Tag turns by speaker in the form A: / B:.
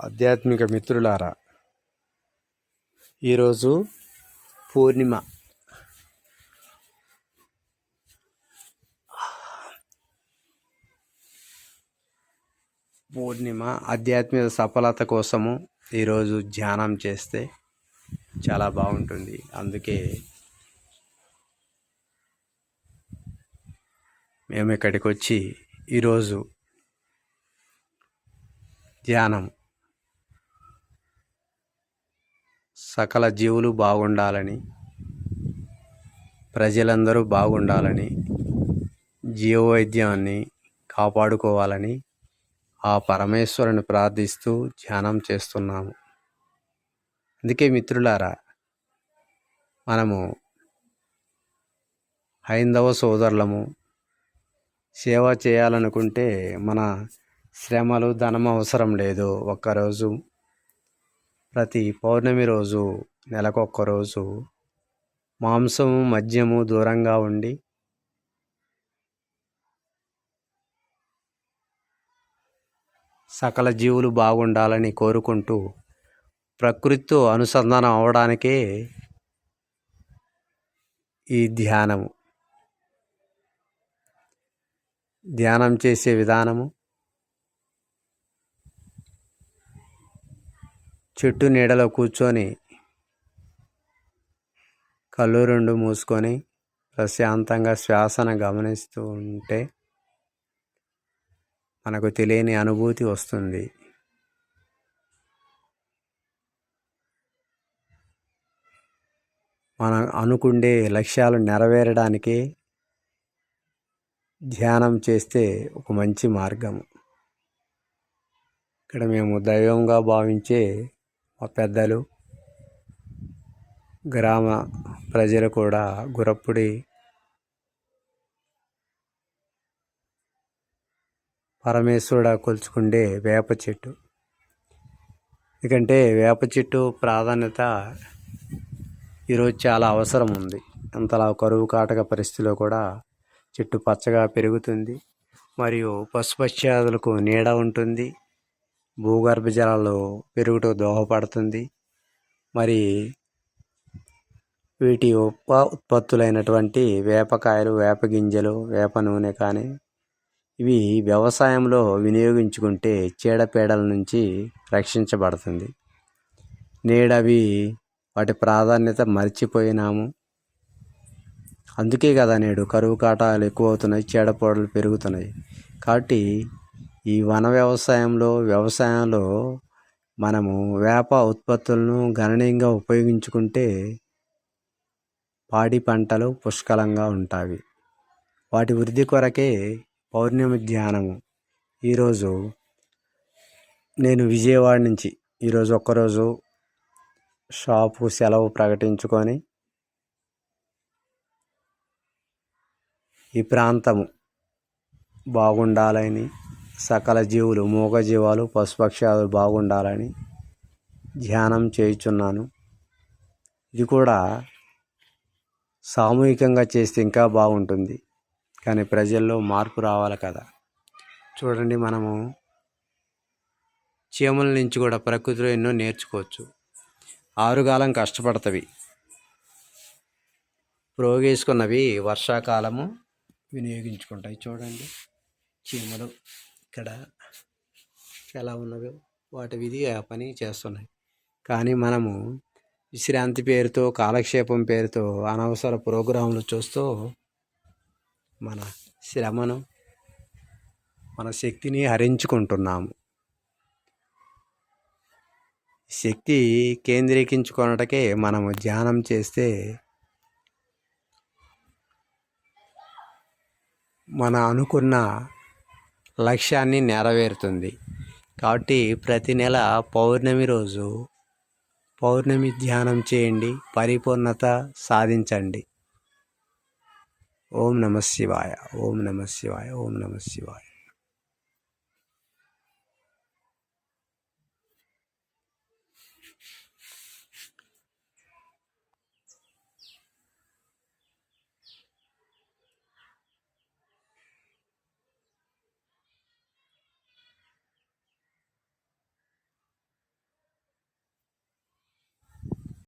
A: ఆధ్యాత్మిక మిత్రులారా ఈరోజు పూర్ణిమ. పూర్ణిమ ఆధ్యాత్మిక సఫలత కోసము ఈరోజు ధ్యానం చేస్తే చాలా బాగుంటుంది. అందుకే మేము ఇక్కడికి వచ్చి ఈరోజు ధ్యానం సకల జీవులు బాగుండాలని ప్రజలందరూ బాగుండాలని జీవవైద్యాన్ని కాపాడుకోవాలని ఆ పరమేశ్వరుని ప్రార్థిస్తూ ధ్యానం చేస్తున్నాము. అందుకే మిత్రులారా మనము హైందవ సోదరులము సేవ చేయాలనుకుంటే మన శ్రమలు ధనం అవసరం లేదు. ఒక్కరోజు ప్రతి పౌర్ణమి రోజు నెలకొక్క రోజు మాంసము మద్యము దూరంగా ఉండి సకల జీవులు బాగుండాలని కోరుకుంటూ ప్రకృతితో అనుసంధానం అవడానికే ఈ ధ్యానము. ధ్యానం చేసే విధానము చెట్టు నీడలో కూర్చొని కళ్ళు రెండు మూసుకొని ప్రశాంతంగా శ్వాసను గమనిస్తూ ఉంటే మనకు తెలియని అనుభూతి వస్తుంది. మనం అనుకుండే లక్ష్యాలు నెరవేరడానికి ధ్యానం చేస్తే ఒక మంచి మార్గం. ఇక్కడ మేము దైవంగా భావించే మా పెద్దలు గ్రామ ప్రజలు కూడా గురప్పుడి పరమేశ్వరుడ కొలుచుకుండే వేప చెట్టు. ఎందుకంటే వేప చెట్టు ప్రాధాన్యత ఈరోజు చాలా అవసరం ఉంది. అంతలా కరువు కాటక పరిస్థితిలో కూడా చెట్టు పచ్చగా పెరుగుతుంది. మరియు పశుపక్ష్యాదులకు నీడ ఉంటుంది. భూగర్భ జలాలు పెరుగుట దోహపడుతుంది. మరి వీటి ఉప ఉత్పత్తులైనటువంటి వేపకాయలు వేప గింజలు వేప నూనె కానీ ఇవి వ్యవసాయంలో వినియోగించుకుంటే చీడపీడల నుంచి రక్షించబడుతుంది. నేడవి వాటి ప్రాధాన్యత మర్చిపోయినాము. అందుకే కదా నేడు కరువు కాటాలు ఎక్కువ అవుతున్నాయి చీడపీడలు పెరుగుతున్నాయి. కాబట్టి ఈ వన వ్యవసాయంలో వ్యవసాయంలో మనము వేప ఉత్పత్తులను గణనీయంగా ఉపయోగించుకుంటే పాడి పంటలు పుష్కలంగా ఉంటాయి. వాటి వృద్ధి కొరకే పౌర్ణమి ధ్యానము. ఈరోజు నేను విజయవాడ నుంచి ఈరోజు ఒక్కరోజు షాపు సెలవు ప్రకటించుకొని ఈ ప్రాంతము బాగుండాలని సకల జీవులు మూగజీవాలు పశుపక్షాలు బాగుండాలని ధ్యానం చేయుచున్నాను. ఇది కూడా సామూహికంగా చేస్తే ఇంకా బాగుంటుంది. కానీ ప్రజల్లో మార్పు రావాలి కదా. చూడండి మనము చీమల నుంచి కూడా ప్రకృతిలో ఎన్నో నేర్చుకోవచ్చు. ఆరుగాలం కష్టపడతవి. ప్రోగేసుకున్నవి వర్షాకాలము వినియోగించుకుంటాయి. చూడండి చీమలు. ఇక్కడ ఎలా ఉన్నదో వాటి విధి ఆ పని చేస్తున్నాయి. కానీ మనము విశ్రాంతి పేరుతో కాలక్షేపం పేరుతో అనవసర ప్రోగ్రాంలు చూస్తూ మన శ్రమను మన శక్తిని హరించుకుంటున్నాము. శక్తి కేంద్రీకరించుకున్నటకే మనము ధ్యానం చేస్తే మన అనుకున్న లక్ష్యాన్ని నెరవేరుతుంది. కాబట్టి ప్రతి నెల పౌర్ణమి రోజు పౌర్ణమి ధ్యానం చేయండి. పరిపూర్ణత సాధించండి. ఓం నమ శివాయ. ఓం నమ శివాయ. ఓం నమ శివాయ.